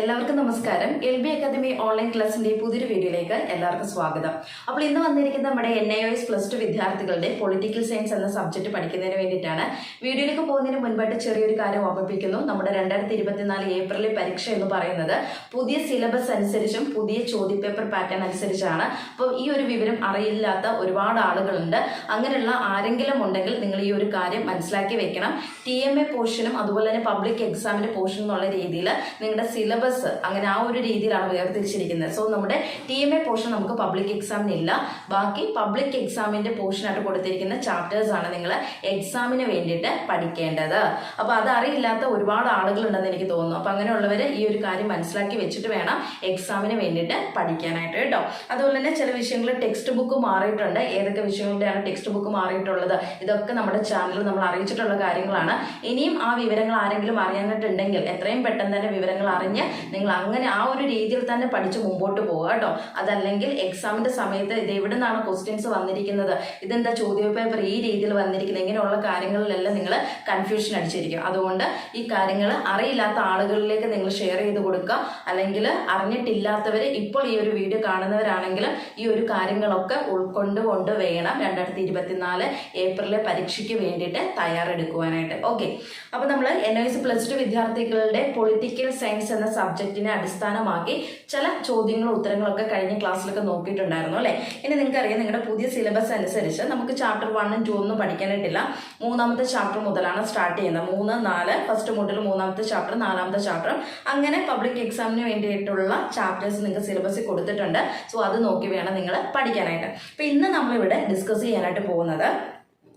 എല്ലാവർക്കും നമസ്കാരം. L B academy online ക്ലാസിന്റെ പുതിയൊരു വീഡിയോയിലേക്ക് എല്ലാവർക്കും സ്വാഗതം. അപ്പോൾ ഇന്ന് വന്നിരിക്കുന്ന നമ്മുടെ N I S plus two വിദ്യാർത്ഥികളുടെ പൊളിറ്റിക്കൽ സയൻസ് എന്ന സബ്ജക്ട് പഠിക്കുന്നതിന് വേണ്ടിയിട്ടാണ് വീഡിയോയിലേക്ക് പോകുന്നതിന് മുൻപായിട്ട് ചെറിയൊരു കാര്യം ഓർമ്മിപ്പിക്കുന്നു. നമ്മുടെ രണ്ടായിരത്തി ഇരുപത്തിനാല് ഏപ്രിലിൽ പരീക്ഷ എന്ന് പറയുന്നത് പുതിയ സിലബസ് അനുസരിച്ചും പുതിയ ചോദ്യപേപ്പർ പാറ്റേൺ അനുസരിച്ചാണ്. അപ്പോൾ ഈ ഒരു വിവരം അറിയില്ലാത്ത ഒരുപാട് ആളുകളുണ്ട്. അങ്ങനെയുള്ള ആരെങ്കിലും ഉണ്ടെങ്കിൽ നിങ്ങൾ ഈ ഒരു കാര്യം മനസ്സിലാക്കി വെക്കണം. ടി എം എ പോർഷനും അതുപോലെ തന്നെ പബ്ലിക് എക്സാമിന്റെ പോർഷൻ എന്നുള്ള രീതിയിൽ നിങ്ങളുടെ സിലബസ് അങ്ങനെ ആ ഒരു രീതിയിലാണ് വേർതിരിച്ചിരിക്കുന്നത്. സോ നമ്മുടെ ടി എം എ പോർഷൻ നമുക്ക് പബ്ലിക് എക്സാമിന് ഇല്ല. ബാക്കി പബ്ലിക് എക്സാമിന്റെ പോർഷനായിട്ട് കൊടുത്തിരിക്കുന്ന ചാപ്റ്റേഴ്സ് ആണ് നിങ്ങൾ എക്സാമിന് വേണ്ടിയിട്ട് പഠിക്കേണ്ടത്. അപ്പോൾ അത് അറിയില്ലാത്ത ഒരുപാട് ആളുകളുണ്ടെന്ന് എനിക്ക് തോന്നുന്നു. അപ്പോൾ അങ്ങനെയുള്ളവർ ഈ ഒരു കാര്യം മനസ്സിലാക്കി വെച്ചിട്ട് വേണം എക്സാമിന് വേണ്ടിയിട്ട് പഠിക്കാനായിട്ട് കേട്ടോ. അതുപോലെ തന്നെ ചില വിഷയങ്ങൾ ടെക്സ്റ്റ് ബുക്ക് മാറിയിട്ടുണ്ട്. ഏതൊക്കെ വിഷയങ്ങളുടെയാണ് ടെക്സ്റ്റ് ബുക്ക് മാറിയിട്ടുള്ളത്? ഇതൊക്കെ നമ്മുടെ ചാനലിൽ നമ്മൾ അറിയിച്ചിട്ടുള്ള കാര്യങ്ങളാണ്. ഇനിയും ആ വിവരങ്ങൾ ആരെങ്കിലും അറിയാനായിട്ടുണ്ടെങ്കിൽ എത്രയും പെട്ടെന്ന് തന്നെ വിവരങ്ങൾ അറിഞ്ഞ് നിങ്ങൾ അങ്ങനെ ആ ഒരു രീതിയിൽ തന്നെ പഠിച്ച് മുമ്പോട്ട് പോകുക കേട്ടോ. അതല്ലെങ്കിൽ എക്സാമിന്റെ സമയത്ത് ഇത് എവിടെ നിന്നാണ് ക്വസ്റ്റ്യൻസ് വന്നിരിക്കുന്നത്? ഇതെന്താ ചോദ്യപേപ്പർ ഈ രീതിയിൽ വന്നിരിക്കുന്നത്? ഇങ്ങനെയുള്ള കാര്യങ്ങളിലെല്ലാം നിങ്ങൾ കൺഫ്യൂഷൻ അടിച്ചിരിക്കും. അതുകൊണ്ട് ഈ കാര്യങ്ങൾ അറിയില്ലാത്ത ആളുകളിലേക്ക് നിങ്ങൾ ഷെയർ ചെയ്ത് കൊടുക്കുക. അല്ലെങ്കിൽ അറിഞ്ഞിട്ടില്ലാത്തവർ ഇപ്പോൾ ഈ ഒരു വീഡിയോ കാണുന്നവരാണെങ്കിൽ ഈ ഒരു കാര്യങ്ങളൊക്കെ ഉൾക്കൊണ്ടുകൊണ്ട് വേണം രണ്ടായിരത്തി ഇരുപത്തിനാല് ഏപ്രിലെ പരീക്ഷയ്ക്ക് വേണ്ടിയിട്ട് തയ്യാറെടുക്കുവാനായിട്ട്. ഓക്കെ അപ്പോൾ നമ്മൾ N I C plus two വിദ്യാർത്ഥികളുടെ പൊളിറ്റിക്കൽ സയൻസ് എന്ന സബ്ജക്റ്റിനെ അടിസ്ഥാനമാക്കി ചില ചോദ്യങ്ങളും ഉത്തരങ്ങളൊക്കെ കഴിഞ്ഞ ക്ലാസ്സിലൊക്കെ നോക്കിയിട്ടുണ്ടായിരുന്നു അല്ലേ? ഇനി നിങ്ങൾക്കറിയാം നിങ്ങളുടെ പുതിയ സിലബസ് അനുസരിച്ച് നമുക്ക് ചാപ്റ്റർ വണ്ണും ടു ഒന്നും പഠിക്കാനായിട്ടില്ല. മൂന്നാമത്തെ ചാപ്റ്റർ മുതലാണ് സ്റ്റാർട്ട് ചെയ്യുന്നത്. മൂന്ന് നാല് ഫസ്റ്റ് മുതൽ മൂന്നാമത്തെ ചാപ്റ്റർ നാലാമത്തെ ചാപ്റ്റർ അങ്ങനെ പബ്ലിക് എക്സാമിന് വേണ്ടിയിട്ടുള്ള ചാപ്റ്റേഴ്സ് നിങ്ങൾക്ക് സിലബസിൽ കൊടുത്തിട്ടുണ്ട്. സോ അത് നോക്കി വേണം നിങ്ങൾ പഠിക്കാനായിട്ട്. അപ്പോൾ ഇന്ന് നമ്മളിവിടെ ഡിസ്കസ് ചെയ്യാനായിട്ട് പോകുന്നത്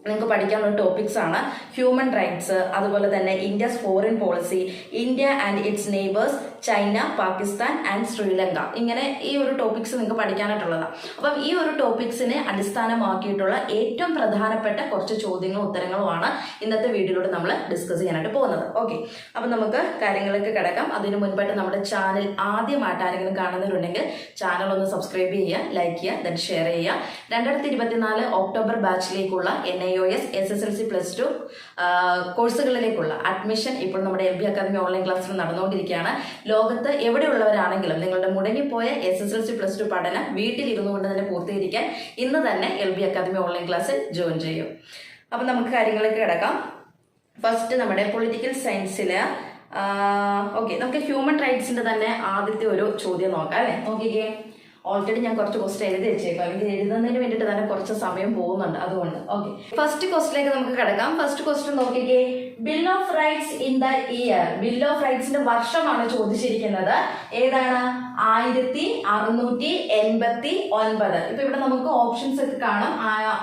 നിങ്ങൾക്ക് പഠിക്കാനുള്ള ടോപ്പിക്സ് ആണ് ഹ്യൂമൻ റൈറ്റ്സ് അതുപോലെ തന്നെ India's foreign policy India and its neighbours China Pakistan and Sri Lanka ഇങ്ങനെ ഈ ഒരു ടോപ്പിക്സ് നിങ്ങൾക്ക് പഠിക്കാനായിട്ടുള്ളതാണ് അപ്പം ഈ ഒരു ടോപ്പിക്സിനെ അടിസ്ഥാനമാക്കിയിട്ടുള്ള ഏറ്റവും പ്രധാനപ്പെട്ട കുറച്ച് ചോദ്യങ്ങളും ഉത്തരങ്ങളുമാണ് ഇന്നത്തെ വീഡിയോയിലൂടെ നമ്മൾ ഡിസ്കസ് ചെയ്യാനായിട്ട് പോകുന്നത്. ഓക്കെ അപ്പം നമുക്ക് കാര്യങ്ങളൊക്കെ കിടക്കാം. അതിന് മുൻപായിട്ട് നമ്മുടെ ചാനൽ ആദ്യമായിട്ട് ആരെങ്കിലും കാണുന്നവരുണ്ടെങ്കിൽ ചാനൽ ഒന്ന് സബ്സ്ക്രൈബ് ചെയ്യുക ലൈക്ക് ചെയ്യുക ദെൻ ഷെയർ ചെയ്യുക. രണ്ടായിരത്തി ഇരുപത്തിനാല് October ബാച്ചിലേക്കുള്ള N O S S S L C plus two കോഴ്സുകളിലേക്കുള്ള admission ഇപ്പോൾ നമ്മുടെ എം ബി അക്കാദമി ഓൺലൈൻ ക്ലാസ്സിൽ നടന്നുകൊണ്ടിരിക്കുകയാണ്. ലോകത്ത് എവിടെയുള്ളവരാണെങ്കിലും നിങ്ങളുടെ മുടങ്ങിപ്പോയ S S L C plus two പഠനം വീട്ടിലിരുന്നു കൊണ്ട് തന്നെ പൂർത്തീകരിക്കാൻ ഇന്ന് തന്നെ എൽ ബി അക്കാദമി ഓൺലൈൻ ക്ലാസ്സിൽ ജോയിൻ ചെയ്യും. അപ്പം നമുക്ക് കാര്യങ്ങളൊക്കെ കിടക്കാം. ഫസ്റ്റ് നമ്മുടെ പൊളിറ്റിക്കൽ സയൻസിൽ ഓക്കെ നമുക്ക് ഹ്യൂമൻ റൈറ്റ്സിന്റെ തന്നെ ആദ്യത്തെ ഒരു ചോദ്യം നോക്കാം അല്ലേ? നോക്കിക്കേ. ഓൾറെഡി ഞാൻ കുറച്ച് ക്വസ്റ്റ്യൻ എഴുതി വെച്ചേക്കും. അല്ലെങ്കിൽ എഴുതുന്നതിന് വേണ്ടിയിട്ട് തന്നെ കുറച്ച് സമയം പോകുന്നുണ്ട് അതുകൊണ്ട്. ഓക്കെ ഫസ്റ്റ് ക്വസ്റ്റിലേക്ക് നമുക്ക് കിടക്കാം. ഫസ്റ്റ് ക്വസ്റ്റ്യൻ നോക്കിക്കേ. Bill of rights in the year bill of റൈറ്റ്സിന്റെ വർഷമാണ് ചോദിച്ചിരിക്കുന്നത്. ഏതാണ്? ആയിരത്തി അറുന്നൂറ്റി എൺപത്തി ഒൻപത്. ഇപ്പൊ ഇവിടെ നമുക്ക് ഓപ്ഷൻസ് ഒക്കെ കാണാം.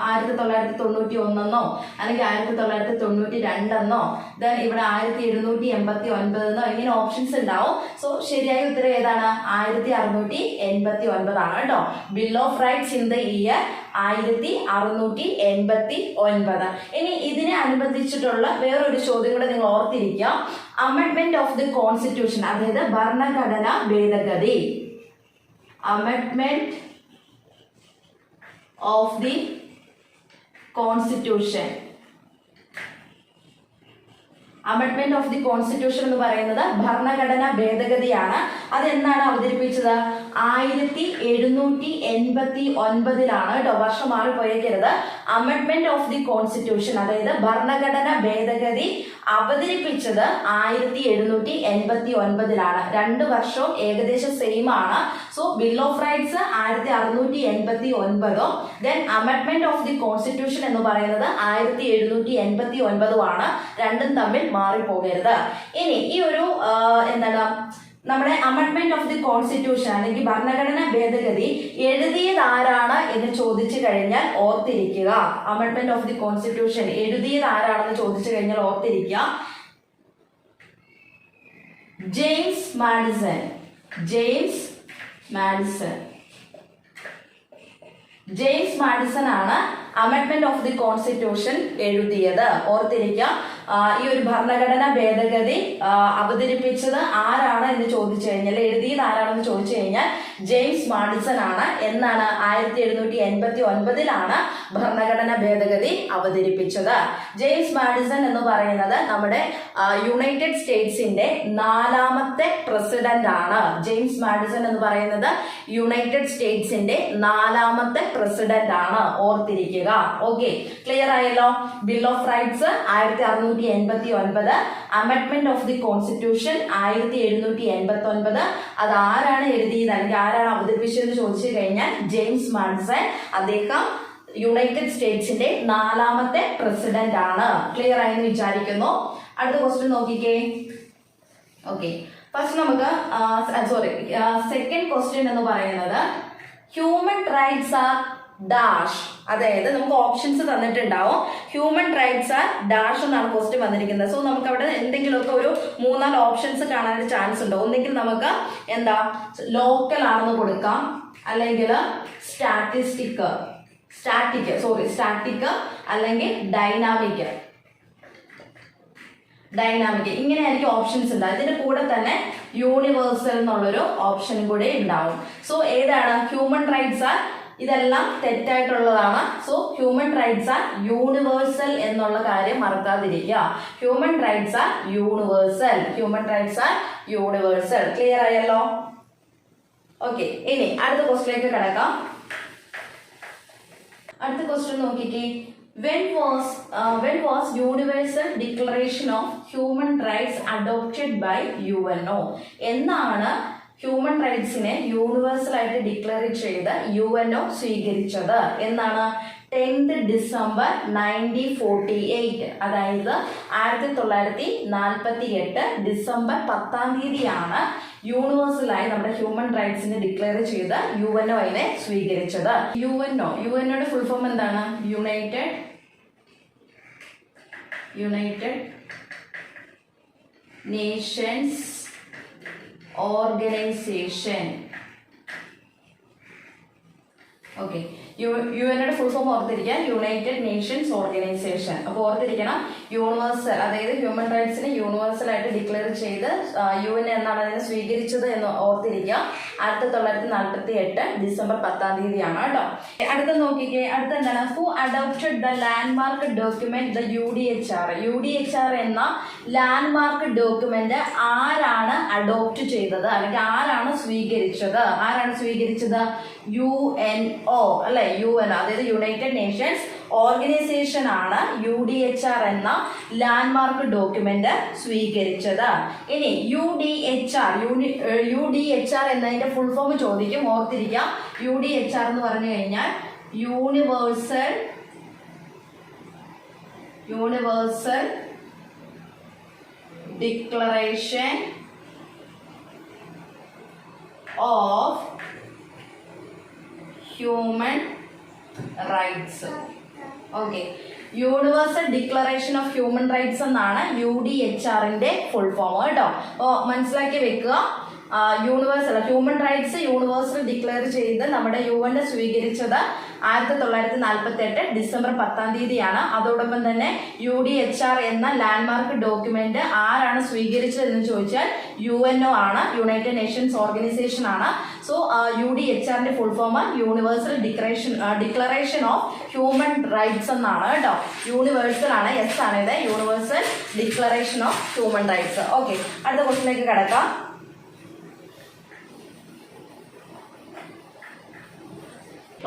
ആയിരത്തി തൊള്ളായിരത്തി തൊണ്ണൂറ്റി ഒന്നെന്നോ അല്ലെങ്കിൽ ആയിരത്തി തൊള്ളായിരത്തി തൊണ്ണൂറ്റി രണ്ടെന്നോ ദെൻ ഇവിടെ ആയിരത്തി എഴുന്നൂറ്റി എൺപത്തി ഒൻപതെന്നോ ഇങ്ങനെ ഓപ്ഷൻസ് ഉണ്ടാവും. സോ ശരിയായ ഉത്തരം ഏതാണ്? ആയിരത്തി അറുന്നൂറ്റി എൺപത്തി ഒൻപതാണ് കേട്ടോ. Bill of rights in the year ആയിരത്തി അറുന്നൂറ്റി എൺപത്തി ഒൻപത്. ഇനി ഇതിനെ അനുബന്ധിച്ചിട്ടുള്ള വേറൊരു ചോദ്യം കൂടെ നിങ്ങൾ ഓർത്തിരിക്കുക. അമെൻമെന്റ് ഓഫ് ദി കോൺസ്റ്റിറ്റ്യൂഷൻ അതായത് ഭരണഘടന ഭേദഗതി. അമെൻമെന്റ് of the constitution അമെൻമെന്റ് of the constitution എന്ന് പറയുന്നത് ഭരണഘടന ഭേദഗതിയാണ്. അത് എന്നാണ് അവതരിപ്പിച്ചത്? ആയിരത്തി എഴുന്നൂറ്റി എൺപത്തി ഒൻപതിലാണ് കേട്ടോ വർഷം മാറിപ്പോയേക്കരുത് അമെൻമെന്റ് ഓഫ് ദി കോൺസ്റ്റിറ്റ്യൂഷൻ അതായത് ഭരണഘടന ഭേദഗതി അവതരിപ്പിച്ചത് ആയിരത്തി എഴുന്നൂറ്റി എൺപത്തി ഒൻപതിലാണ്. രണ്ട് വർഷവും ഏകദേശം സെയിം ആണ്. സോ ബിൽ ഓഫ് റൈറ്റ്സ് ആയിരത്തി അറുന്നൂറ്റി എൺപത്തി ഒൻപതോ ദെൻ അമെൻമെന്റ് ഓഫ് ദി കോൺസ്റ്റിറ്റ്യൂഷൻ എന്ന് പറയുന്നത് ആയിരത്തി എഴുന്നൂറ്റി എൺപത്തി ഒൻപതുമാണ്. രണ്ടും തമ്മിൽ മാറിപ്പോകരുത്. ഇനി ഈ ഒരു എന്താണ് നമ്മുടെ അമെൻമെന്റ് ഓഫ് ദി കോൺസ്റ്റിറ്റ്യൂഷൻ അല്ലെങ്കിൽ ഭരണഘടന ഭേദഗതി എഴുതിയത് ആരാണ് എന്ന് ചോദിച്ചു കഴിഞ്ഞാൽ ഓർത്തിരിക്കുക. അമെൻമെന്റ് ഓഫ് ദി കോൺസ്റ്റിറ്റ്യൂഷൻ എഴുതിയത് ആരാണെന്ന് ചോദിച്ചു കഴിഞ്ഞാൽ ഓർത്തിരിക്കുക. James Madison. James Madison. James Madison ആണ് അമെൻമെന്റ് ഓഫ് ദി കോൺസ്റ്റിറ്റ്യൂഷൻ എഴുതിയത്. ഓർത്തിരിക്കുക ഈ ഒരു ഭരണഘടന ഭേദഗതി അവതരിപ്പിച്ചത് ആരാണ് എന്ന് ചോദിച്ചു കഴിഞ്ഞാൽ എഴുതിയത് ആരാണെന്ന് ചോദിച്ചു കഴിഞ്ഞാൽ ജെയിംസ് മാഡിസൺ ആണ്. എന്നാണ് ആയിരത്തി എഴുന്നൂറ്റി എൺപത്തി ഒൻപതിലാണ് ഭരണഘടന ഭേദഗതി അവതരിപ്പിച്ചത്. ജെയിംസ് മാഡിസൺ എന്ന് പറയുന്നത് നമ്മുടെ യുണൈറ്റഡ് സ്റ്റേറ്റ്സിന്റെ നാലാമത്തെ പ്രസിഡന്റ് ആണ്. ജെയിംസ് മാഡിസൺ എന്ന് പറയുന്നത് യുണൈറ്റഡ് സ്റ്റേറ്റ്സിന്റെ നാലാമത്തെ പ്രസിഡന്റ് ആണ്. ഓർത്തിരിക്കുക. ഓക്കെ ക്ലിയർ ആയല്ലോ? ബിൽ ഓഫ് റൈറ്റ്സ് ആയിരത്തി അറുന്നൂറ്റി എൺപത്തി ഒൻപത് അമെൻമെന്റ് ഓഫ് ദി കോൺസ്റ്റിറ്റ്യൂഷൻ ആയിരത്തി എഴുന്നൂറ്റി എൺപത്തി ഒൻപത് അത് ആരാണ് എഴുതിയത്? അല്ലെങ്കിൽ ആരാണ് അവതരിപ്പിച്ചതെന്ന് ചോദിച്ചു കഴിഞ്ഞാൽ ജെയിംസ് മാൻസൺ. അദ്ദേഹം യുണൈറ്റഡ് സ്റ്റേറ്റ്സിന്റെ നാലാമത്തെ പ്രസിഡന്റ് ആണ്. ക്ലിയർ ആയെന്ന് വിചാരിക്കുന്നു. അടുത്ത ക്വസ്റ്റ്യൻ നോക്കിക്കേ. ഓക്കെ ഫസ്റ്റ് നമുക്ക് സോറി സെക്കൻഡ് ക്വസ്റ്റ്യൻ എന്ന് പറയുന്നത് ഹ്യൂമൻ റൈറ്റ്സ് ആർ ഡാഷ് അതായത് നമുക്ക് ഓപ്ഷൻസ് തന്നിട്ടുണ്ടാവും. ഹ്യൂമൻ റൈറ്റ്സ് ആർ ഡാഷ് എന്നാണ് ക്വസ്റ്റ്യൻ വന്നിരിക്കുന്നത്. സോ നമുക്ക് അവിടെ എന്തെങ്കിലുമൊക്കെ ഒരു മൂന്നാൽ ഓപ്ഷൻസ് കാണാൻ ചാൻസ് ഉണ്ട്. ഒന്നെങ്കിൽ നമുക്ക് എന്താ ലോക്കൽ ആണെന്ന് കൊടുക്കാം. അല്ലെങ്കിൽ സ്റ്റാറ്റിസ്റ്റിക് സ്റ്റാറ്റിക് സോറി സ്റ്റാറ്റിക് അല്ലെങ്കിൽ ഡൈനാമിക് ഡൈനാമിക് ഇങ്ങനെയായിരിക്കും ഓപ്ഷൻസ് ഉണ്ടാവും ഇതിന്റെ കൂടെ തന്നെ യൂണിവേഴ്സൽ എന്നുള്ളൊരു ഓപ്ഷനും കൂടെ ഉണ്ടാവും. സോ ഏതാണ്? ഹ്യൂമൻ റൈറ്റ്സ് ആർ ഇതെല്ലാം തെറ്റായിട്ടുള്ളതാണ്. So human rights are universal എന്നുള്ള കാര്യം മറക്കാതിരിക്കുക. Human rights are universal human rights are universal clear ആയല്ലോ? ഓക്കെ ഇനി അടുത്ത ക്വസ്റ്റിലേക്ക് കിടക്കാം. അടുത്ത ക്വസ്റ്റ്യൻ നോക്കിക്കേ. When was when was universal declaration of human rights adopted by U N O എന്നാണ് ഹ്യൂമൻ റൈറ്റ്സിനെ യൂണിവേഴ്സൽ ആയിട്ട് ഡിക്ലെയർ ചെയ്ത് യു എൻ ഒ സ്വീകരിച്ചത്. എന്നാണ് tenth December nineteen forty eight അതായത് ആയിരത്തി തൊള്ളായിരത്തി നാൽപ്പത്തി എട്ട് ഡിസംബർ പത്താം തീയതിയാണ് യൂണിവേഴ്സലായി നമ്മുടെ ഹ്യൂമൻ റൈറ്റ്സിനെ ഡിക്ലെയർ ചെയ്ത് യു എൻ ഒ അതിനെ സ്വീകരിച്ചത്. U N O? U N ഒയുടെ ഫുൾ ഫോം എന്താണ്? United united nations organisation okay U U full form ഓർത്തിരിക്കാൻ യുണൈറ്റഡ് നേഷൻസ് ഓർഗനൈസേഷൻ അപ്പോൾ ഓർത്തിരിക്കണം യൂണിവേഴ്സൽ അതായത് ഹ്യൂമൻ റൈറ്റ്സിനെ യൂണിവേഴ്സൽ ആയിട്ട് ഡിക്ലെയർ ചെയ്ത് യു എൻ എന്നാണ് അതിനെ സ്വീകരിച്ചത് എന്ന് ഓർത്തിരിക്കുക. ആയിരത്തി തൊള്ളായിരത്തി നാൽപ്പത്തി എട്ട് ഡിസംബർ പത്താം തീയതിയാണ് കേട്ടോ. അടുത്ത നോക്കിക്കേ അടുത്ത എന്താണ് who adopted the landmark document the U D H R U D H R എന്ന ലാൻഡ്മാർക്ക് ഡോക്യുമെന്റ് ആരാണ് അഡോപ്റ്റ് ചെയ്തത്? അല്ലെങ്കിൽ ആരാണ് സ്വീകരിച്ചത്? ആരാണ് സ്വീകരിച്ചത്? യു എൻ ഒ അല്ലെ? യു എൻ അതായത് യുണൈറ്റഡ് നേഷൻസ് ഓർഗനൈസേഷൻ ആണ് യു ഡി എച്ച് ആർ എന്ന ലാൻഡ്മാർക്ക് ഡോക്യുമെന്റ് സ്വീകരിച്ചത്. ഇനി U D H R U D H R എന്നതിന്റെ ഫുൾ ഫോം ചോദിക്കും ഓർത്തിരിക്കാം യു ഡി എച്ച് ആർ എന്ന് പറഞ്ഞു കഴിഞ്ഞാൽ universal universal declaration of human rights okay universal declaration of human rights എന്നാണ് യു ഡി എച്ച് ആറിന്റെ ഫുൾ ഫോം കേട്ടോ. മനസ്സിലാക്കി വെക്കുക. Universal human rights universal declare ചെയ്ത് നമ്മുടെ യു എൻ സ്വീകരിച്ചത് ആയിരത്തി തൊള്ളായിരത്തി നാൽപ്പത്തി എട്ട് ഡിസംബർ പത്താം തീയതിയാണ്. അതോടൊപ്പം തന്നെ യു ഡി എച്ച് ആർ എന്ന ലാൻഡ്മാർക്ക് ഡോക്യുമെന്റ് ആരാണ് സ്വീകരിച്ചത് എന്ന് ചോദിച്ചാൽ യു എൻ ഒ ആണ് യുണൈറ്റഡ് നേഷൻസ് ഓർഗനൈസേഷൻ ആണ്. സോ യു ഡി എച്ച് ആറിന്റെ full form universal declaration declaration of human rights എന്നാണ് കേട്ടോ. യൂണിവേഴ്സൽ ആണ് എസ് ആണ് ഇത്. Universal declaration of human rights okay അടുത്ത ക്വസ്റ്റിലേക്ക് കിടക്കാം.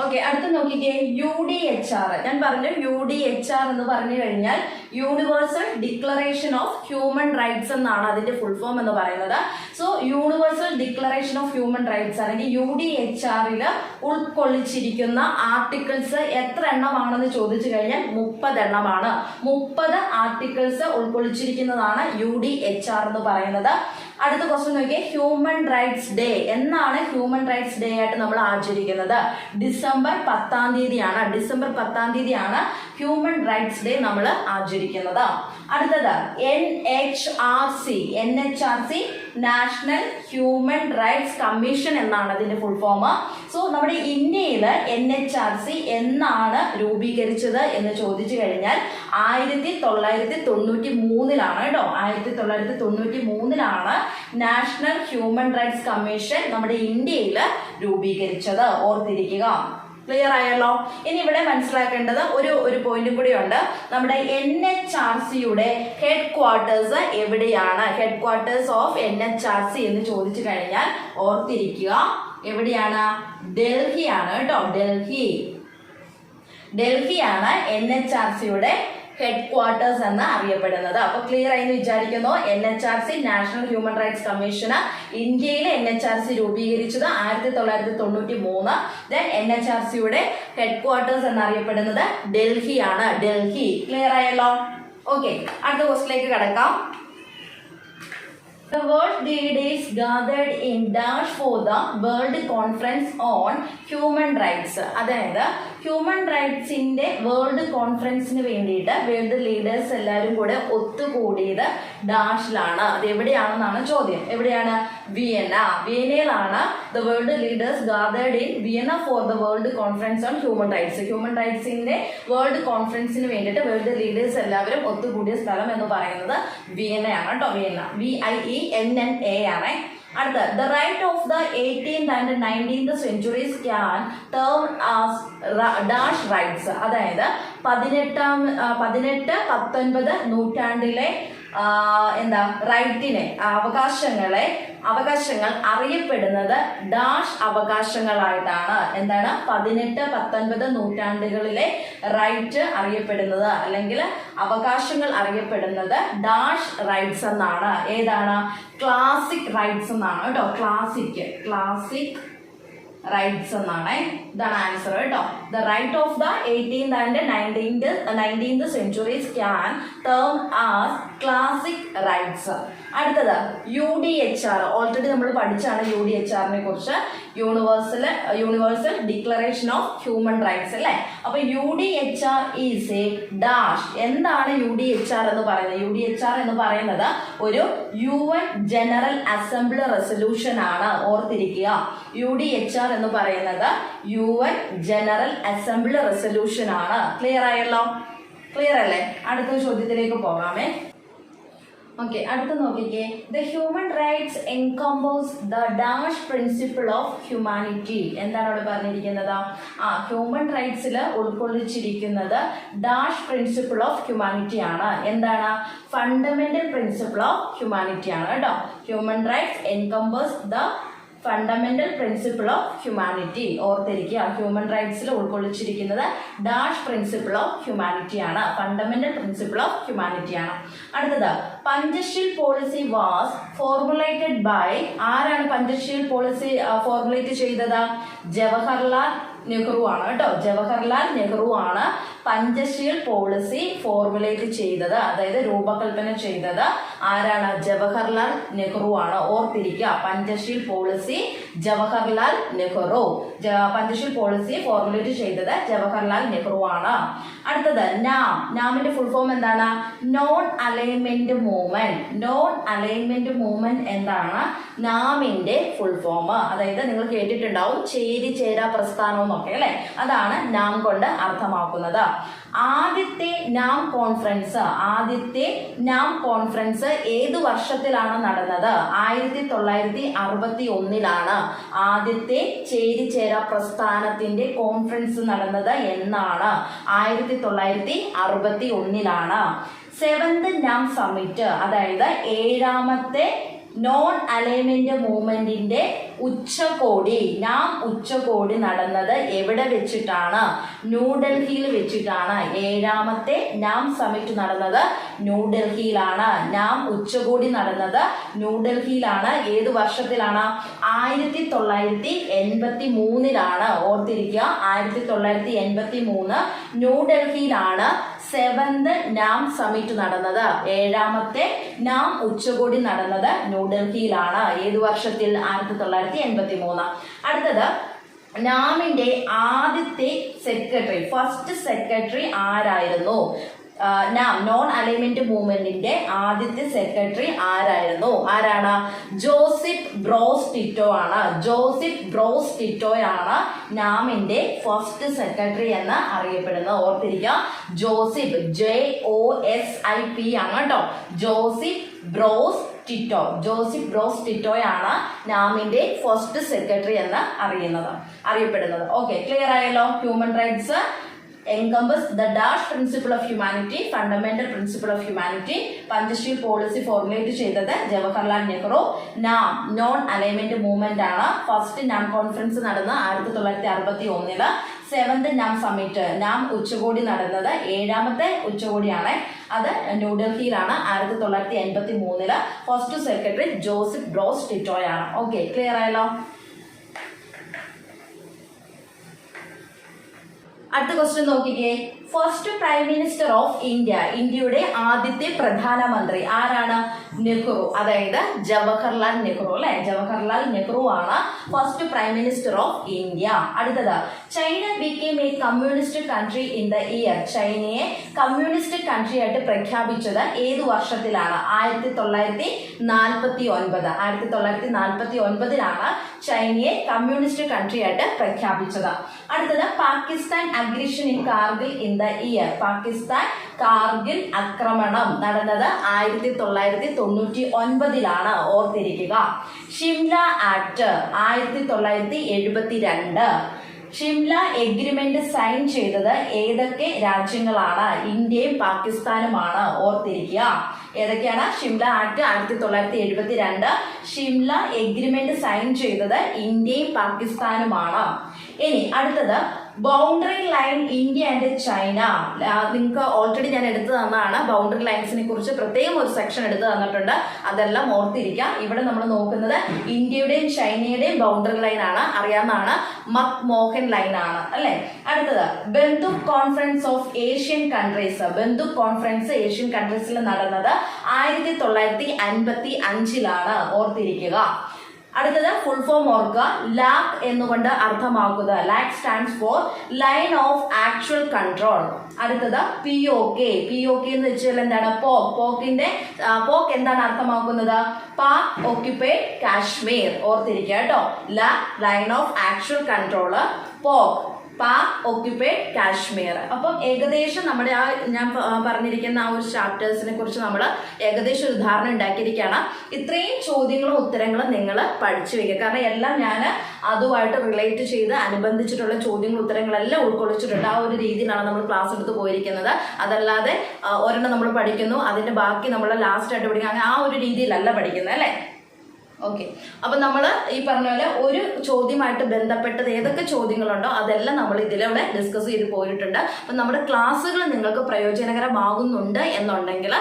ഓക്കെ അടുത്ത നോക്കിക്കേ യു ഡി എച്ച് ആർ ഞാൻ പറഞ്ഞു യു ഡി എച്ച് ആർ എന്ന് പറഞ്ഞു കഴിഞ്ഞാൽ universal declaration of human rights എന്നാണ് അതിന്റെ ഫുൾ ഫോം എന്ന് പറയുന്നത്. So universal declaration of human rights അല്ലെങ്കിൽ യു ഡി എച്ച് ആറിൽ ഉൾക്കൊള്ളിച്ചിരിക്കുന്ന ആർട്ടിക്കിൾസ് എത്ര എണ്ണമാണെന്ന് ചോദിച്ചു കഴിഞ്ഞാൽ മുപ്പത് എണ്ണമാണ്. മുപ്പത് ആർട്ടിക്കിൾസ് ഉൾക്കൊള്ളിച്ചിരിക്കുന്നതാണ് യു ഡി എച്ച് ആർ എന്ന് പറയുന്നത്. അടുത്ത ക്വസ്റ്റ്യൻ നോക്കിയേ. ഹ്യൂമൻ റൈറ്റ്സ് ഡേ എന്നാണ് ഹ്യൂമൻ റൈറ്റ്സ് ഡേ ആയിട്ട് നമ്മൾ ആചരിക്കുന്നത്? ഡിസംബർ പത്താം തീയതിയാണ്. ഡിസംബർ പത്താം തീയതിയാണ് ഹ്യൂമൻ റൈറ്റ്സ് ഡേ നമ്മൾ ആചരിക്കുന്നത്. അടുത്തത് N H R C N H R C national human rights commission എന്നാണ് അതിന്റെ ഫുൾ ഫോം സോ നമ്മുടെ ഇന്ത്യയിൽ എൻ എച്ച് ആർ സി എന്നാണ് രൂപീകരിച്ചത് എന്ന് ചോദിച്ചു കഴിഞ്ഞാൽ ആയിരത്തി തൊള്ളായിരത്തി തൊണ്ണൂറ്റി മൂന്നിലാണ് കേട്ടോ. ആയിരത്തി തൊള്ളായിരത്തി തൊണ്ണൂറ്റി മൂന്നിലാണ് നാഷണൽ ഹ്യൂമൻ റൈറ്റ്സ് കമ്മീഷൻ നമ്മുടെ ഇന്ത്യയിൽ രൂപീകരിച്ചത്. ഓർത്തിരിക്കുക. ക്ലിയർ ആയല്ലോ? ഇനി ഇവിടെ മനസ്സിലാക്കേണ്ടത് ഒരു ഒരു പോയിന്റും കൂടി ഉണ്ട് നമ്മുടെ എൻ എച്ച് ആർ സിയുടെ ഹെഡ് ക്വാർട്ടേഴ്സ് എവിടെയാണ്? Headquarters of N H R C എന്ന് ചോദിച്ചു കഴിഞ്ഞാൽ ഓർത്തിരിക്കുക. എവിടെയാണ്? ഡൽഹിയാണ് കേട്ടോ. ഡൽഹി. ഡൽഹിയാണ് എൻ എച്ച് ആർ സിയുടെ ഹെഡ് ക്വാർട്ടേഴ്സ് എന്ന് അറിയപ്പെടുന്നത്. അപ്പൊ ക്ലിയർ ആയി വിചാരിക്കുന്നു? N H R C national human rights commission ഇന്ത്യയിൽ എൻ എച്ച് ആർ സി രൂപീകരിച്ചത് ആയിരത്തി തൊള്ളായിരത്തി തൊണ്ണൂറ്റി മൂന്ന് ദെൻ എൻ എച്ച് ആർ സിയുടെ ഹെഡ് ക്വാർട്ടേഴ്സ് എന്നറിയപ്പെടുന്നത് ഡൽഹിയാണ്. ഡൽഹി. ക്ലിയർ ആയല്ലോ? ഓക്കെ അടുത്ത ക്വസ്റ്റിലേക്ക് കടക്കാം. The world leaders gathered in Dash for the World Conference on Human Rights. അതായത് ഹ്യൂമൻ റൈറ്റ്സിന്റെ വേൾഡ് കോൺഫറൻസിന് വേണ്ടിയിട്ട് വേൾഡ് ലീഡേഴ്സ് എല്ലാവരും കൂടെ ഒത്തുകൂടിയത് ഡാഷിലാണ്. അത് എവിടെയാണെന്നാണ് ചോദ്യം. എവിടെയാണ്? Vienna. വിയനയിലാണ് the world leaders gathered in Vienna for the world conference on human rights human റൈറ്റ്സിന്റെ world കോൺഫറൻസിന് വേണ്ടിയിട്ട് വേൾഡ് ലീഡേഴ്സ് എല്ലാവരും ഒത്തുകൂടിയ സ്ഥലം എന്ന് പറയുന്നത് വിയനയാണ് കേട്ടോ. Vienna. V I E N N A ആണ്. അടുത്ത the right of the eighteenth and nineteenth centuries can term as dash rights അതായത് പതിനെട്ടാം പതിനെട്ട് പത്തൊൻപത് നൂറ്റാണ്ടിലെ എന്താ റൈറ്റിനെ അവകാശങ്ങളെ അവകാശങ്ങൾ അറിയപ്പെടുന്നത് ഡാഷ് അവകാശങ്ങളായിട്ടാണ്. എന്താണ്? പതിനെട്ട് പത്തൊൻപത് നൂറ്റാണ്ടുകളിലെ റൈറ്റ് അറിയപ്പെടുന്നത്. അല്ലെങ്കിൽ അവകാശങ്ങൾ അറിയപ്പെടുന്നത് ഡാഷ് റൈറ്റ്സ് എന്നാണ്. ഏതാണ്? ക്ലാസിക് റൈറ്റ്സ് എന്നാണ് കേട്ടോ. ക്ലാസിക് ക്ലാസിക് റൈറ്റ്സ് എന്നാണ്. ഇതാണ് ആൻസർ കേട്ടോ. The right of the eighteenth and nineteenth nineteenth centuries can term as classic rights അടുത്തത് U D H R already നമ്മൾ പഠിച്ചാണ് യു ഡി എച്ച് ആറിനെ കുറിച്ച്. Universal universal declaration of human rights അല്ലേ? അപ്പൊ U D H R is a dash എന്താണ് U D H R എന്ന് പറയുന്നത്? യു ഡി എച്ച് ആർ എന്ന് പറയുന്നത് ഒരു U N general assembly resolution ആണ്. ഓർത്തിരിക്കുക. യു ഡി എച്ച് ആർ എന്ന് പറയുന്നത് U N general assembly resolution ആണ്. ക്ലിയർ ആയല്ലോ? ക്ലിയർ അല്ലേ? അടുത്ത ചോദ്യത്തിലേക്ക് പോകാമേ. ഓക്കെ അടുത്ത നോക്കിക്കേ. The human rights encompass the dash principle of humanity എന്താണ് അവിടെ പറഞ്ഞിരിക്കുന്നത്? ആ ഹ്യൂമൻ റൈറ്റ്സിൽ ഉൾക്കൊള്ളിച്ചിരിക്കുന്നത് ഡാഷ് പ്രിൻസിപ്പിൾ ഓഫ് ഹ്യൂമാനിറ്റി ആണ്. എന്താണ്? ഫണ്ടമെന്റൽ പ്രിൻസിപ്പിൾ ഓഫ് ഹ്യൂമാനിറ്റി ആണ് കേട്ടോ. Human rights encompass the fundamental principle of humanity ഓർത്തിരിക്കുക. ഹ്യൂമൻ റൈറ്റ്സിൽ ഉൾക്കൊള്ളിച്ചിരിക്കുന്നത് ഡാഷ് പ്രിൻസിപ്പിൾ ഓഫ് ഹ്യൂമാനിറ്റി ആണ്. ഫണ്ടമെന്റൽ പ്രിൻസിപ്പിൾ ഓഫ് ഹ്യൂമാനിറ്റി ആണ്. അടുത്തത് Panchsheel policy was formulated by ആരാണ് പഞ്ചശീൽ പോളിസി ഫോർമുലേറ്റ് ചെയ്തത്? ജവഹർലാൽ നെഹ്റു ആണ്. കേട്ടോ ജവഹർലാൽ നെഹ്റു ആണ് പഞ്ചശീൽ പോളിസി ഫോർമുലേറ്റ് ചെയ്തത് അതായത് രൂപകൽപ്പന ചെയ്തത് ആരാണ്? ജവഹർലാൽ നെഹ്റു ആണ്. ഓർത്തിരിക്കുക Panchsheel policy Jawaharlal Nehru. Panchsheel policy formulate ചെയ്തത് ജവഹർലാൽ നെഹ്റു ആണ്. അടുത്തത് നാം. നാമിന്റെ ഫുൾ ഫോം എന്താണ്? Non alignment movement non alignment movement എന്താണ്? നാമിന്റെ ഫുൾ ഫോം അതായത് നിങ്ങൾ കേട്ടിട്ടുണ്ടാവും ചേരി ചേരാ പ്രസ്ഥാനം ഒക്കെ അല്ലെ? അതാണ് നാം കൊണ്ട് അർത്ഥമാക്കുന്നത്. ആദ്യത്തെ നാം കോൺഫറൻസ് ആദ്യത്തെ നാം കോൺഫറൻസ് ഏത് വർഷത്തിലാണ് നടന്നത്? ആയിരത്തി തൊള്ളായിരത്തി അറുപത്തി ഒന്നിലാണ് ആദ്യത്തെ ചേരിചേര പ്രസ്ഥാനത്തിന്റെ കോൺഫറൻസ് നടന്നത് എന്നാണ്. ആയിരത്തി തൊള്ളായിരത്തി അറുപത്തി ഒന്നിലാണ് സെവന്ത് നാം സമ്മിറ്റ് അതായത് ഏഴാമത്തെ നോൺ അലൈൻമെന്റ് മൂവ്മെന്റിന്റെ ഉച്ചകോടി. നാം ഉച്ചകോടി നടന്നത് എവിടെ വെച്ചിട്ടാണ്? ന്യൂഡൽഹിയിൽ വെച്ചിട്ടാണ്. ഏഴാമത്തെ നാം സമിറ്റ് നടന്നത് ന്യൂഡൽഹിയിലാണ്. നാം ഉച്ചകോടി നടന്നത് ന്യൂഡൽഹിയിലാണ്. ഏത് വർഷത്തിലാണ്? ആയിരത്തി തൊള്ളായിരത്തി എൺപത്തി മൂന്നിലാണ് ഓർത്തിരിക്കുക ആയിരത്തി തൊള്ളായിരത്തി എൺപത്തി മൂന്ന് ന്യൂഡൽഹിയിലാണ് സെവന്ത് നാം സമിറ്റ് നടന്നത്. ഏഴാമത്തെ നാം ഉച്ചകോടി നടന്നത് ന്യൂഡൽഹിയിലാണ് ഏത് വർഷത്തിൽ? ആയിരത്തി തൊള്ളായിരത്തി എൺപത്തി മൂന്ന് അടുത്തത് നാമിന്റെ ആദ്യത്തെ സെക്രട്ടറി ഫസ്റ്റ് സെക്രട്ടറി ആരായിരുന്നു? നാം നോൺ അലൈൻമെന്റ് മൂവ്മെന്റിന്റെ ആദ്യത്തെ സെക്രട്ടറി ആരായിരുന്നു? ആരാണ്? ജോസിഫ് ബ്രോസ് ടിറ്റോ ആണ്. ജോസിഫ് ബ്രോസ് ടിറ്റോയാണ് നാമിന്റെ ഫസ്റ്റ് സെക്രട്ടറി എന്ന് അറിയപ്പെടുന്നത്. ഓർത്തിരിക്കുക Josip J O S I P ആണ് കേട്ടോ. Josip Broz Tito. Josip Broz Tito ആണ് നാമിന്റെ ഫസ്റ്റ് സെക്രട്ടറി എന്ന് അറിയുന്നത് അറിയപ്പെടുന്നത്. ഓക്കെ ക്ലിയർ ആയല്ലോ? Human rights encompass the dash principle of humanity fundamental principle of humanity Panchsheel policy formulate ചെയ്തത് Jawaharlal Nehru. NAM non alignment movement ആണ്. First NAM conference നടന്ന ആയിരത്തി തൊള്ളായിരത്തി അറുപത്തി ഒന്നിൽ സെവന്ത് നാം സമ്മിറ്റ് നാം ഉച്ചകോടി നടന്നത്. ഏഴാമത്തെ ഉച്ചകോടിയാണ്. അത് ന്യൂഡൽഹിയിലാണ് ആയിരത്തി തൊള്ളായിരത്തി എൺപത്തി മൂന്നിൽ ഫസ്റ്റ് സെക്രട്ടറി ജോസഫ് ബ്രോസ് ടിറ്റോയാണ്. ഓക്കെ ക്ലിയർ ആയല്ലോ? അടുത്ത ക്വസ്റ്റ്യൻ നോക്കിക്കേ. First prime minister of India India ആദ്യത്തെ പ്രധാനമന്ത്രി ആരാണ്? നെഹ്റു. അതായത് ജവഹർലാൽ നെഹ്റു അല്ലെ? ജവഹർലാൽ നെഹ്റു ആണ് first prime minister of India അടുത്തത് China became a communist country in the year ചൈനയെ കമ്മ്യൂണിസ്റ്റ് കൺട്രി ആയിട്ട് പ്രഖ്യാപിച്ചത് ഏത് വർഷത്തിലാണ്? ആയിരത്തി തൊള്ളായിരത്തി നാൽപ്പത്തി ഒൻപത് ആയിരത്തി തൊള്ളായിരത്തി നാൽപ്പത്തി ഒൻപതിലാണ് ചൈനയെ കമ്മ്യൂണിസ്റ്റ് കൺട്രി ആയിട്ട് പ്രഖ്യാപിച്ചത്. അടുത്തത് Pakistan aggression in Kargil in the year. Pakistan Kargil ആക്രമണം നടന്നത് ആയിരത്തി തൊള്ളായിരത്തി തൊണ്ണൂറ്റി ഒൻപതിലാണ് ഓർത്തിരിക്കുക. ഷിംല ആക്ട് ആയിരത്തി തൊള്ളായിരത്തി എഴുപത്തി രണ്ട് ഷിംല എഗ്രിമെന്റ് സൈൻ ചെയ്തത് ഏതൊക്കെ രാജ്യങ്ങളാണ്? ഇന്ത്യയും പാകിസ്ഥാനുമാണ്. ഓർത്തിരിക്കുക. ഏതൊക്കെയാണ്? ഷിംല ആക്ട് ആയിരത്തി തൊള്ളായിരത്തി എഴുപത്തി രണ്ട് ഷിംല എഗ്രിമെന്റ് സൈൻ ചെയ്തത് ഇന്ത്യയും പാകിസ്ഥാനുമാണ്. ഇനി അടുത്തത് boundary line India and China നിങ്ങൾക്ക് ഓൾറെഡി ഞാൻ എടുത്തു തന്നതാണ്. ബൗണ്ടറി ലൈൻസിനെ കുറിച്ച് പ്രത്യേകം ഒരു സെക്ഷൻ എടുത്തു തന്നിട്ടുണ്ട്. അതെല്ലാം ഓർത്തിരിക്കാം. ഇവിടെ നമ്മൾ നോക്കുന്നത് ഇന്ത്യയുടെയും ചൈനയുടെയും ബൗണ്ടറി ലൈൻ ആണ്. അറിയാവുന്നതാണ്. മക് മോഹൻ ലൈൻ ആണ്. അല്ലെ? അടുത്തത് Bandung conference of Asian countries Bandung conference Asian കൺട്രീസിൽ നടന്നത് ആയിരത്തി തൊള്ളായിരത്തി അൻപത്തി അഞ്ചിലാണ്. ഓർത്തിരിക്കുക. അടുത്തത് ഫുൾ ഫോം ഓർക്കുക. ലാക്ക് എന്നുകൊണ്ട് അർത്ഥമാക്കുക LAC stands for line of actual control അടുത്തത് P O K P O K എന്ന് വെച്ചാൽ എന്താണ്? പോക്ക്. പോക്കിന്റെ പോക്ക് എന്താണ് അർത്ഥമാക്കുന്നത്? പാക് ഓക്യുപ്പൈഡ് കാശ്മീർ. ഓർത്തിരിക്കുക കേട്ടോ. LAC line of actual control POK. Pak occupied Kashmir. അപ്പം ഏകദേശം നമ്മുടെ ആ ഞാൻ പറഞ്ഞിരിക്കുന്ന ആ ഒരു ചാപ്റ്റേഴ്സിനെ കുറിച്ച് നമ്മൾ ഏകദേശം ഒരു ധാരണ ഉണ്ടാക്കിയിരിക്കുകയാണ്. ഇത്രയും ചോദ്യങ്ങളും ഉത്തരങ്ങളും നിങ്ങൾ പഠിച്ചു വെക്കുക. കാരണം എല്ലാം ഞാൻ അതുമായിട്ട് റിലേറ്റ് ചെയ്ത് അനുബന്ധിച്ചിട്ടുള്ള ചോദ്യങ്ങളും ഉത്തരങ്ങളെല്ലാം ഉൾക്കൊള്ളിച്ചിട്ടുണ്ട്. ആ ഒരു രീതിയിലാണ് നമ്മൾ ക്ലാസ് എടുത്ത് പോയിരിക്കുന്നത്. അതല്ലാതെ ഒരെണ്ണം നമ്മൾ പഠിക്കുന്നു. അതിന്റെ ബാക്കി നമ്മൾ ലാസ്റ്റ് ആയിട്ട് പഠിക്കുക. അങ്ങനെ ആ ഒരു രീതിയിലല്ല പഠിക്കുന്നത് അല്ലേ? ഓക്കെ അപ്പൊ നമ്മൾ ഈ പറഞ്ഞ പോലെ ഒരു ചോദ്യമായിട്ട് ബന്ധപ്പെട്ടത് ഏതൊക്കെ ചോദ്യങ്ങളുണ്ടോ അതെല്ലാം നമ്മൾ ഇതിലൂടെ ഡിസ്കസ് ചെയ്ത് പോയിട്ടുണ്ട്. അപ്പൊ നമ്മുടെ ക്ലാസ്സുകൾ നിങ്ങൾക്ക് പ്രയോജനകരമാകുന്നുണ്ട് എന്നുണ്ടെങ്കിൽ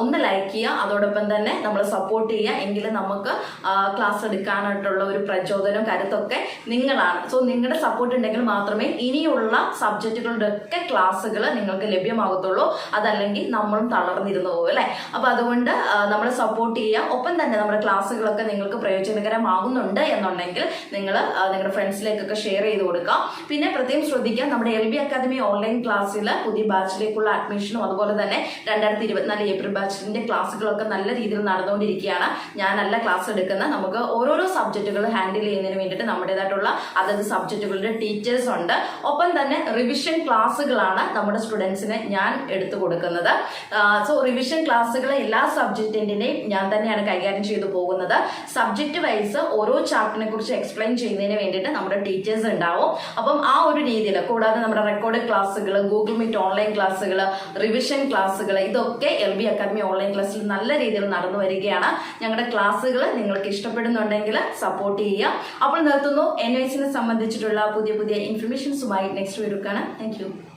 ഒന്ന് ലൈക്ക് ചെയ്യുക. അതോടൊപ്പം തന്നെ നമ്മൾ സപ്പോർട്ട് ചെയ്യുക. എങ്കിൽ നമുക്ക് ക്ലാസ് എടുക്കാനായിട്ടുള്ള ഒരു പ്രചോദനവും കരുത്തൊക്കെ നിങ്ങളാണ്. സോ നിങ്ങളുടെ സപ്പോർട്ട് ഉണ്ടെങ്കിൽ മാത്രമേ ഇനിയുള്ള സബ്ജക്റ്റുകളുടെ ഒക്കെ ക്ലാസ്സുകൾ നിങ്ങൾക്ക് ലഭ്യമാകത്തുള്ളൂ. അതല്ലെങ്കിൽ നമ്മളും തളർന്നിരുന്നു പോകും അല്ലേ? അപ്പൊ അതുകൊണ്ട് നമ്മൾ സപ്പോർട്ട് ചെയ്യുക. ഒപ്പം തന്നെ നമ്മുടെ ക്ലാസ്സുകളൊക്കെ നിങ്ങൾക്ക് പ്രയോജനകരമാകുന്നുണ്ട് എന്നുണ്ടെങ്കിൽ നിങ്ങൾ നിങ്ങളുടെ ഫ്രണ്ട്സിലേക്കൊക്കെ ഷെയർ ചെയ്ത് കൊടുക്കാം. പിന്നെ പ്രത്യേകം ശ്രദ്ധിക്കുക നമ്മുടെ എൽ ബി അക്കാദമി ഓൺലൈൻ ക്ലാസ്സിൽ പുതിയ ബാച്ചിലേക്കുള്ള അഡ്മിഷനും അതുപോലെ തന്നെ രണ്ടായിരത്തി ഇരുപത്തിനാല് ഏപ്രിൽ ബാച്ചിന്റെ ക്ലാസ്സുകളൊക്കെ നല്ല രീതിയിൽ നടന്നുകൊണ്ടിരിക്കുകയാണ്. ഞാനല്ല ക്ലാസ് എടുക്കുന്ന. നമുക്ക് ഓരോരോ സബ്ജക്റ്റുകൾ ഹാൻഡിൽ ചെയ്യുന്നതിന് വേണ്ടിയിട്ട് നമ്മുടേതായിട്ടുള്ള അതത് സബ്ജക്റ്റുകളുടെ ടീച്ചേഴ്സ് ഉണ്ട്. ഒപ്പം തന്നെ റിവിഷൻ ക്ലാസ്സുകളാണ് നമ്മുടെ സ്റ്റുഡൻസിന് ഞാൻ എടുത്തു കൊടുക്കുന്നത്. സോ റിവിഷൻ ക്ലാസ്സുകൾ എല്ലാ സബ്ജക്റ്റിന്റെയും ഞാൻ തന്നെയാണ് കൈകാര്യം ചെയ്തു പോകുന്നത്. സബ്ജക്റ്റ് വൈസ് ഓരോ ചാപ്റ്ററിനെ കുറിച്ച് എക്സ്പ്ലെയിൻ ചെയ്യുന്നതിന് വേണ്ടിയിട്ട് നമ്മുടെ ടീച്ചേഴ്സ് ഉണ്ടാവും. അപ്പം ആ ഒരു രീതിയിൽ കൂടാതെ നമ്മുടെ റെക്കോർഡ് ക്ലാസ്സുകൾ ഗൂഗിൾ മീറ്റ് ഓൺലൈൻ ക്ലാസ്സുകൾ റിവിഷൻ ക്ലാസ്സുകൾ ഇതൊക്കെ എൽ ബി അക്കാദമി ഓൺലൈൻ ക്ലാസ്സിൽ നല്ല രീതിയിൽ നടന്നു വരികയാണ്. ഞങ്ങളുടെ ക്ലാസ്സുകൾ നിങ്ങൾക്ക് ഇഷ്ടപ്പെടുന്നുണ്ടെങ്കിൽ സപ്പോർട്ട് ചെയ്യുക. അപ്പോൾ നിർത്തുന്നു. എൻ ഐസിനെ സംബന്ധിച്ചിട്ടുള്ള പുതിയ പുതിയ ഇൻഫർമേഷൻസുമായി നെക്സ്റ്റ് വീഡിയോ കാണാം. താങ്ക്